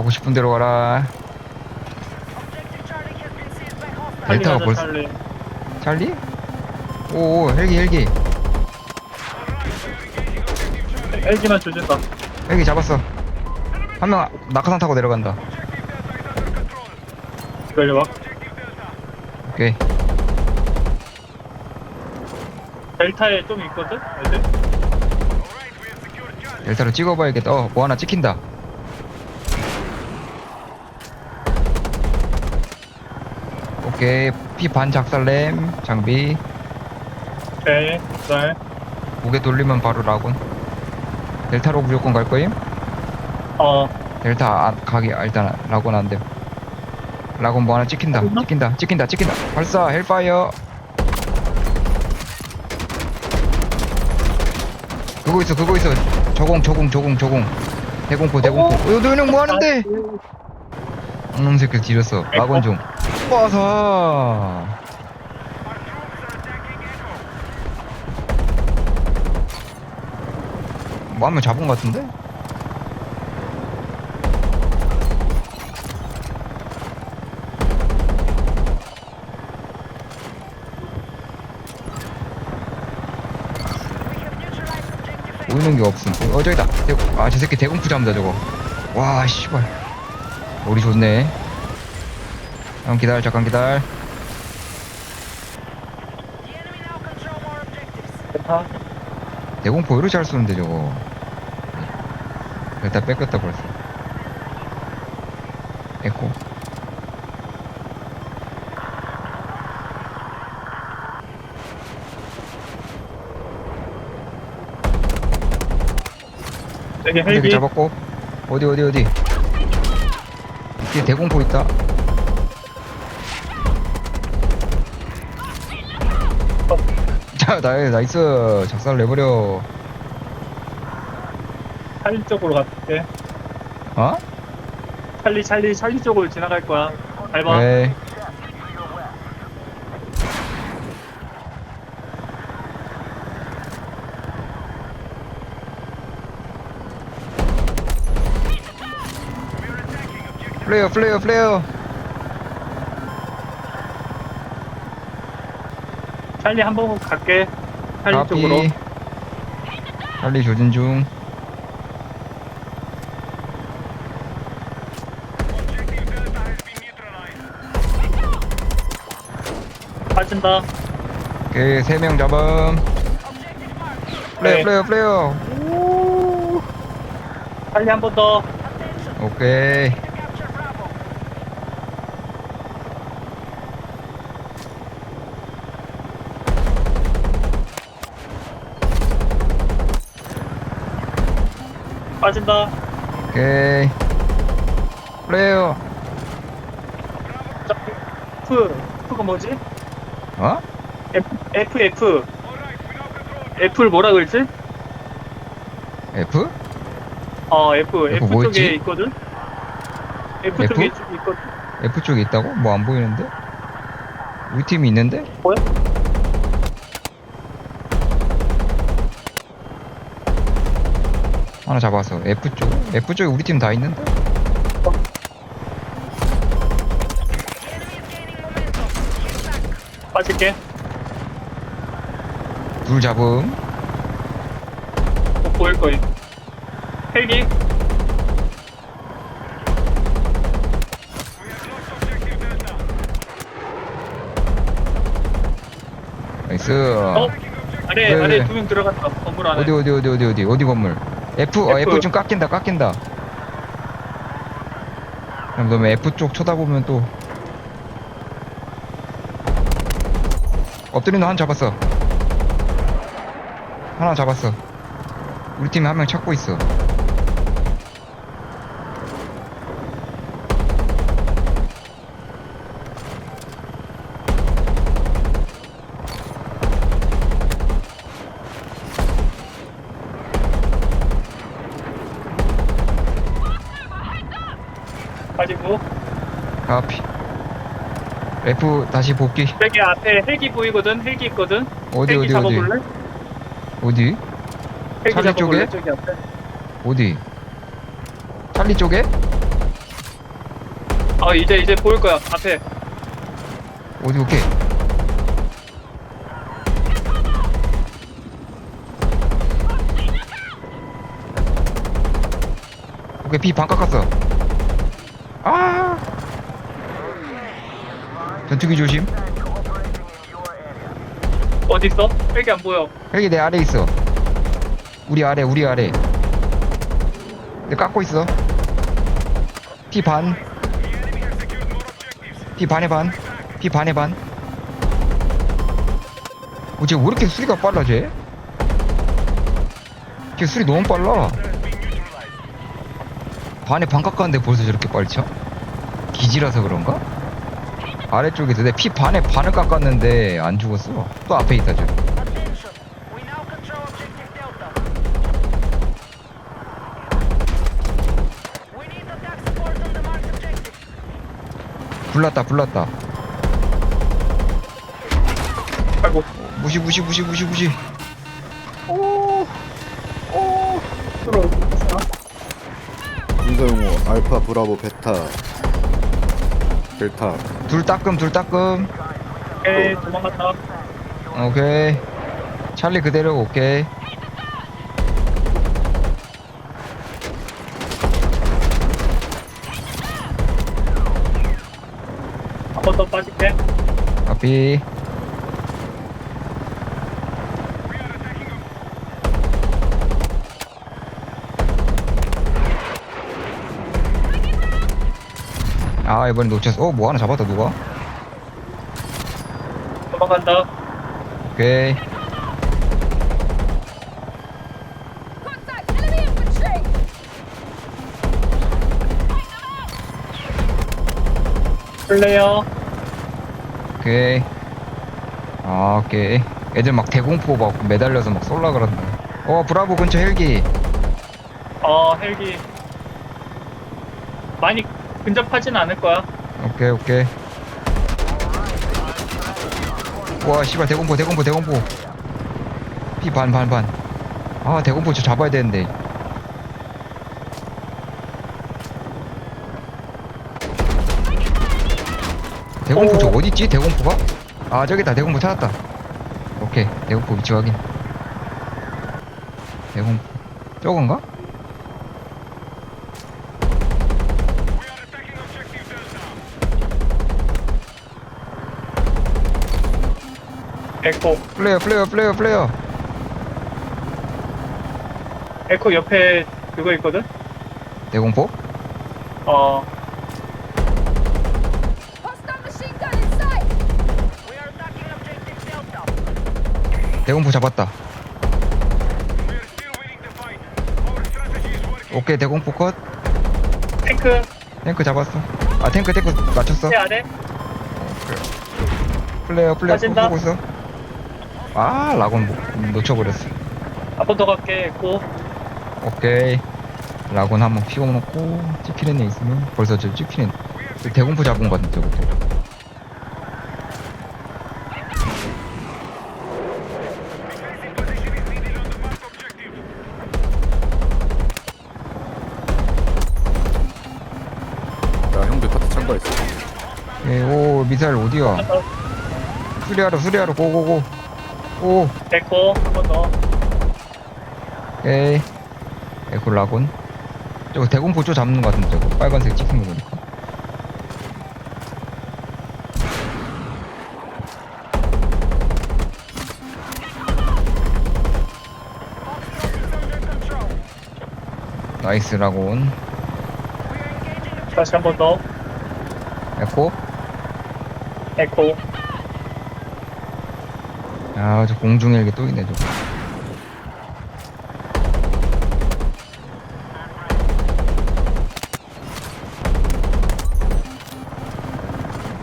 가고 싶은 대로 가라. 델타가 벌써 찰리. 찰리? 오, 오 헬기 헬기 헬기만 조준다. 헬기 잡았어. 한 명 낙하산 타고 내려간다. 기다려봐. 오케이. 델타에 좀 있거든? 애들? 델타로 찍어봐야겠다. 어, 뭐 하나 찍힌다. 오케이. 피 반 작살렘 장비. 오케이. 네. 고개 돌리면 바로 라군. 델타로 무조건 갈 거임? 어, 델타 안, 가기 아, 일단 라군 안 돼. 라군 뭐 하나 찍힌다. 있나? 찍힌다. 찍힌다. 찍힌다. 발사 헬파이어. 그거 있어. 그거 있어. 저공 저공 저공 저공. 대공포 대공포. 어, 너형 뭐 하는데? 놈 새끼 뒤렸어. 라군 좀. 와서. 뭐 하면 잡은 것 같은데? 보이는 게 없음. 어, 저기다. 아, 저 새끼 대공포 잡는다, 저거. 와, 씨발. 머리 좋네. 잠깐 기다려, 잠깐 기다려. 대공포 이렇게 잘 쏘는데, 저거. 일단 뺏겼다, 벌써. 에코. 여기 헬기 헬기. 잡았고. 어디, 어디, 어디. 뒤에 대공포 있다. 자, 나, 나이스. 작살 내버려. 찰리 쪽으로 갈게. 어? 찰리, 찰리, 찰리 쪽으로 지나갈 거야. 잘 봐. 네. 플레이어 플레이어 플레이어 찰리 한 번 갈게. 찰리 쪽으로. 찰리 조준 중 빠진다. 오케이 세 명 잡음 플레이어 네. 플레이어 플레이어 찰리 한 번 더. 오케이 빠진다. 오케이 플레이어 자, F. F가 뭐지? 어? F, F, F. F를 뭐라 그랬지? F? 어, F. F F? 쪽에 있거든? F, F? 쪽에 있- 있거든? F 쪽에 있다고? 뭐 안 보이는데? 우리 팀이 있는데? 뭐야? 하나 잡았어. F 쪽. F 쪽에 우리 팀 다 있는데? 빠질게. 둘 잡음. 못 보일 거임. 헬기. 나이스. 어? 아래, 네, 아래 네. 두명 들어갔다. 건물 안에. 어디 어디 어디 어디 어디 어디 건물? F 어 F. F 좀 깎인다 깎인다. 그럼 너무 F 쪽 쳐다보면 또거 하나 잡았어. 하나 잡았어. 우리 팀에 한 명 찾고 있어. 빠지고. 카피. F 다시 복귀. 여기 앞에 헬기 보이거든? 헬기 있거든? 어디 헬기 어디 어디 잡아볼래? 어디 헬기 찰리 잡아볼래? 쪽에? 저기 앞에. 어디? 찰리 쪽에? 아 이제 이제 보일 거야 앞에 어디 오케이 오케이 비반 깎았어 전투기 조심 어디 있어? 헬기 안 보여 헬기 내 아래 있어 우리 아래 우리 아래 내 깎고 있어 피 반. 피 반에 반. 피 반에 반. 어, 쟤왜 이렇게 수리가 빨라, 쟤? 쟤 수리 너무 빨라. 반에 반 깎았는데 벌써 저렇게 빨리 쳐? 기지라서 그런가? 아래쪽에서 내피 반에 반을 깎았는데 안 죽었어. 또 앞에 있다, objective. 불났다, 불났다. 아이고 무시, 무시, 무시, 무시, 무시. 들어오겠어 인사용호 알파 브라보 베타 델타 둘 따끔, 둘 따끔. 오케이 도망갔다 오케이. 찰리 그대로 오케이. 한 번 더 빠질게 앞이. 아 이번엔 놓쳤어. 어뭐 하나 잡았다 누가? 도망간다 오케이. Contact enemy infantry! 플레이어 오케이. 아 오케이. 애들 막 대공포 막 매달려서 막 쏠라 그런다. 어 브라보 근처 헬기. 어 헬기 많이 근접하진 않을 거야 오케이 오케이. 와 씨발 대공포 대공포 대공포. 피 반 반 반. 아 대공포 저 잡아야 되는데. 대공포 저 있지 대공포가? 아 저기다 대공포 찾았다. 오케이 대공포 위치 확인. 대공포 저건가? 에코 플레이어 플레이어 플레이어 플레이어. 에코 옆에 그거 있거든 대공포? 어 Hostile machine gun in sight! We are attacking objective Delta. 대공포 잡았다. 오케이 대공포 컷. 탱크 탱크 잡았어. 아 탱크 탱크 맞췄어. 제 아래 플레이어 플레이어 빠진다. 보고 있어. 아 라곤 못- 놓쳐버렸어. 한 번 더 갈게 에코 오케이. 라곤 한번 피워 놓고 찍히는 애 있으면 벌써 저 찍히는 저 대공포 잡은 거 같은데 저것도. 야 형들 파트 참가했어 예, 오 미사일 어디야? 수리하러 수리하러 고고고. 오 에코 한 번 더 오케이. 에코 라곤. 저거 대공포 쪽 잡는 거 같은데 저거 빨간색 찍힌 거 보니까. 나이스 라곤. 다시 한 번 더 에코. 에코 아, 저 공중 헬기 또 있네, 저거.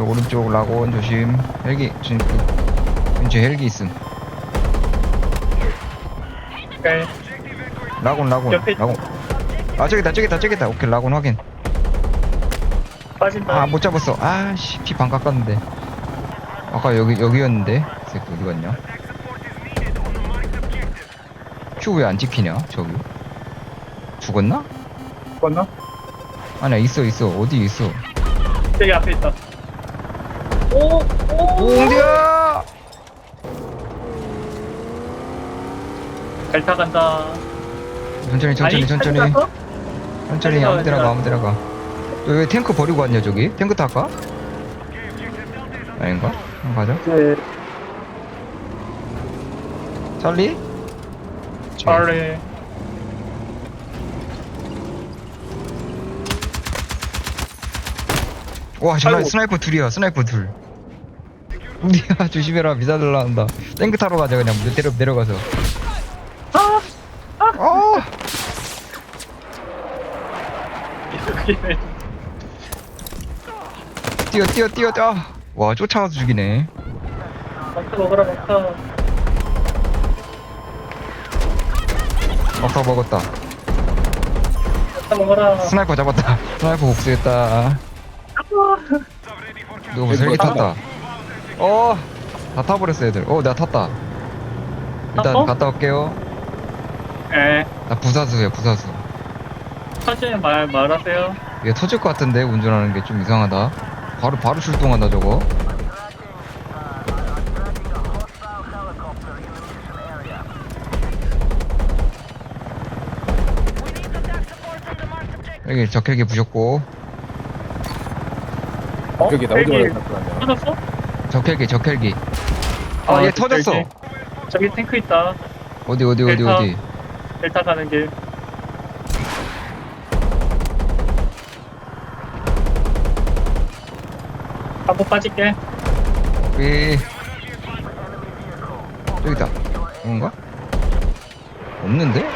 오른쪽 라곤 조심. 헬기, 지금 그 근처에 헬기 있음. 오케이 라곤, 라곤, 옆에- 라곤. 아, 저기다, 저기다, 저기다. 오케이, 라곤 확인. 빠진다 아, 못 잡았어. 아, 씨, 피 반 깎았는데. 아까 여기, 여기였는데. 이 새끼 어디 갔냐? 큐 왜 안 찍히냐, 저기. 죽었나? 죽었나? 아니야, 있어, 있어. 어디 있어? 저기 앞에 있다. 오, 오, 옹디야 잘 타간다. 천천히 천천히 천천히? 천천히 아무 데나 가 아무 데나 가 너왜 탱크 버리고 왔냐 저기 탱크 탈까? 아닌가? 한번 가자 네, 찰리? 차례. 와 정말 아이고. 스나이퍼 둘이야 스나이퍼 둘 옹디야 조심해라 미사들 나온다 탱크 타러 가자 그냥 내려, 내려가서 아, 어 여기네. 뛰어 뛰어 뛰어 뛰어 와 쫓아와서 죽이네 막타 먹어라, 막타. 막타 먹었다. 막타 먹어라. 스나이퍼 잡았다. 스나이퍼 복수했다. 무슨 헬기 탔다. 어 다 타버렸어 애들. 어나 탔다. 일단 탔어? 갔다 올게요. 예. 나 부사수야 부사수. 사실 말, 말하세요. 얘 터질 것 같은데 운전하는 게 좀 이상하다. 바로 바로 출동한다 저거 여기 적혈기 부셨고 어? 여기 나 어디 헬기 아니야 터졌어? 적혈기 적혈기 아얘 터졌어 저기, 저기 탱크 있다. 어디 어디 어디 델타. 어디 델타 가는 길. 한번 빠질게. 왜 저기다 뭔가 없는데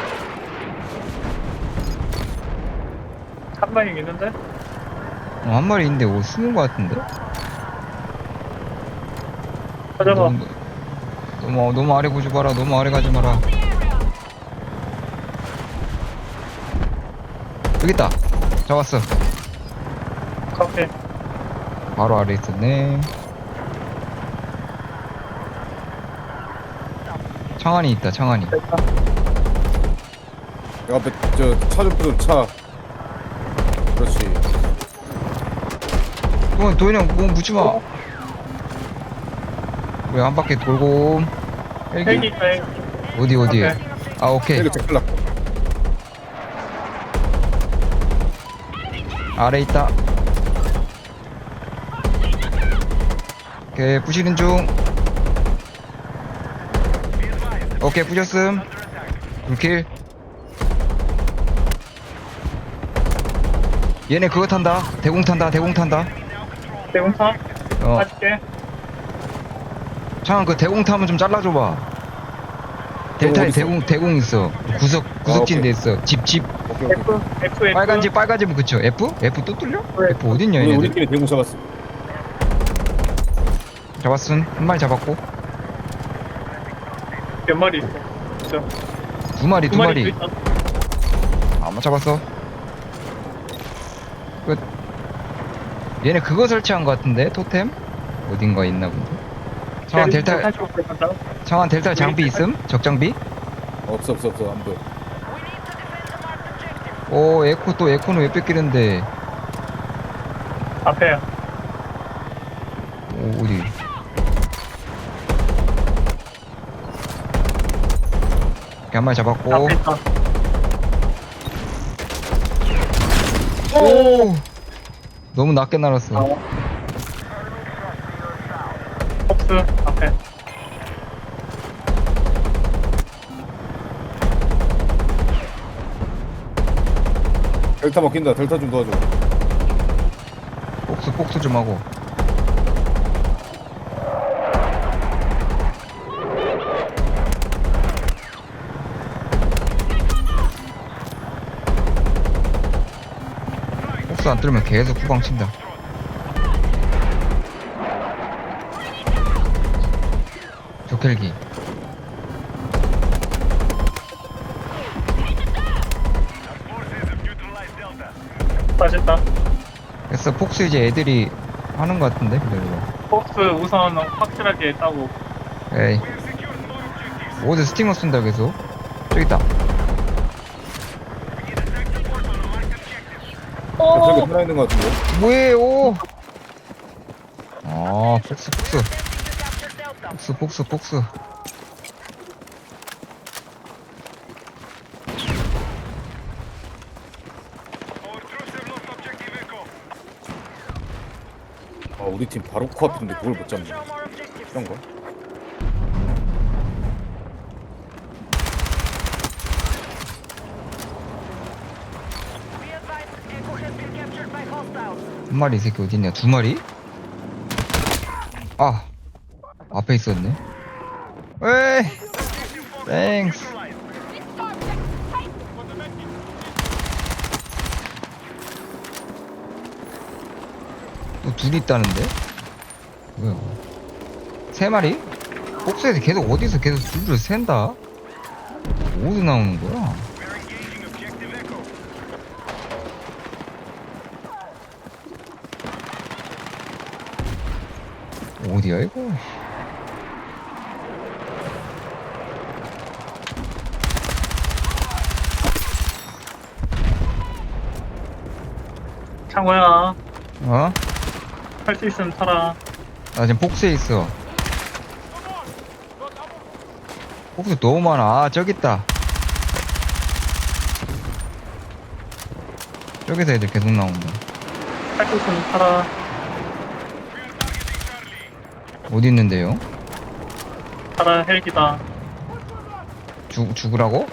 마리 있는데? 어, 한 마리 있는데 뭐 숨은 것 같은데? 찾아봐. 너무, 너무 너무 아래 보지 마라. 너무 아래 가지 마라. 여기 있다. 잡았어. 카페. 바로 아래 있었네. 창안이 있다 창안이. 앞에 저차좀 부서 차 어, 도현이 형, 뭐 묻지마. 왜한 바퀴 돌고. 헬기. 헬기 있다, 헬기. 어디, 어디? 오케이. 아, 오케이. 헬기 제클 아래 있다. 오케이, 부시는 중. 오케이, 부셨음. 불킬. 얘네 그거 탄다. 대공 탄다, 대공 탄다. 대공사? 어, 빠질게. 창은 그 대공 타면 좀 잘라줘봐. 델타에? 대공, 대공 있어. 구석, 구석진 데 있어. 집, 집. 오케이 오케이 F, F, F. 빨간 집, 빨간 집은 그쵸? F? F 또 뚫려? 네. F 어딨냐, 오늘 얘네들? 우리끼리 대공 잡았어 잡았음. 한 마리 잡았고. 몇 마리 있어? 있어. 두 마리, 두두 마리. 마리 또 있다. 아마 잡았어. 끝. 얘네 그거 설치한 것 같은데? 토템? 어딘가 있나 본데. 청한 델- 델타. 청한 델타 장비 있음? 적장비? 없어 없어 없어 안 보여. 오, 에코 또 에코는 왜 뺏기는데? 앞에야. 오, 어디? 이렇게 한 마리 잡았고. 앞에 있다. 오! 너무 낮게 날았어. 어. 폭스 앞에. 델타 먹힌다 델타 좀 도와줘 복수, 복수 좀 하고. 복수 안 뚫으면 계속 후방 친다. 조켈기. 빠졌다. 그래서 폭스 이제 애들이 하는 것 같은데 그대로. 폭스 우선 확실하게 따고. 에이. 어디 스팅어 쓴다 계속. 저기 있다. 어. 저기 하나 있는 거 같은데 뭐해 오. 아 폭스 폭스. 폭스 폭스 폭스 아 우리 팀 바로 코앞인데 그걸 못 잡네. 이런 거 한 마리 이 새끼 어딨냐 두 마리? 아 앞에 있었네 에이 땡스. 또 둘이 있다는데? 뭐야 세 마리? 복수에서 계속 어디서 계속 줄을 센다? 어디 나오는 거야? 어디야 이거? 창호야, 어? 할수 있으면 타라. 나 지금 복수에 있어. 복수 너무 많아. 아, 저기 있다. 저기서 애들 계속 나온다. 할수 있으면 타라. 어디 있는데요? 타라, 헬기다. 죽, 죽으라고?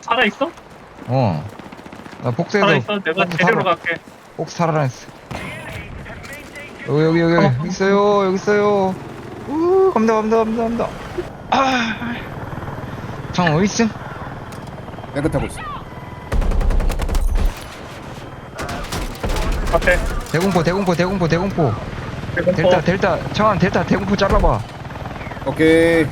살아 있어? 어. 나 복수에서 살아 있어? 내가 복수 데리러 살아, 갈게. 복수 살아라 했어. 여기, 여기, 여기, 여기 있어요. 여기 있어요. 우, 갑니다, 갑니다, 갑니다, 갑니다. 아. 장 어디 있음? 내가 타고 있어 앞에. 대공포, 대공포, 대공포, 대공포. 대공포. 델타, 델타. 청한 델타, 대공포 잘라봐. 오케이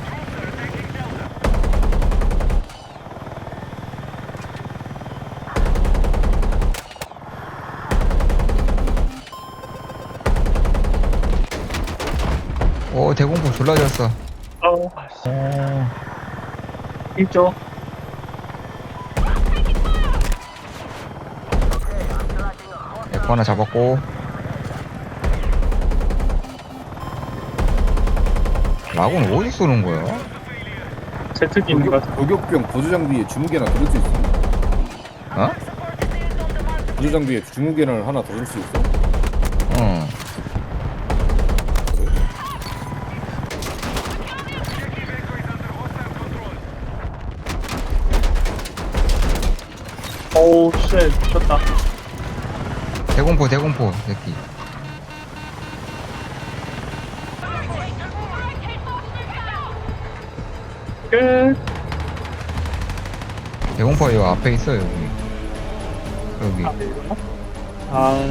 오, 대공포 졸라 잘 써. 어우, 씨. 있죠. 에코 하나 잡았고 라곤 어디 쏘는 거야? 제트기 있는 것 같아. 저격병 보조 장비에 주무개나 들을 수 있어 어? 보조 장비에 주무개를 하나 더들수 있어 어. 어우, 쉣. 미쳤다. 대공포 대공포 새끼 대공포 요 앞에 있어 여기. 여기. 아,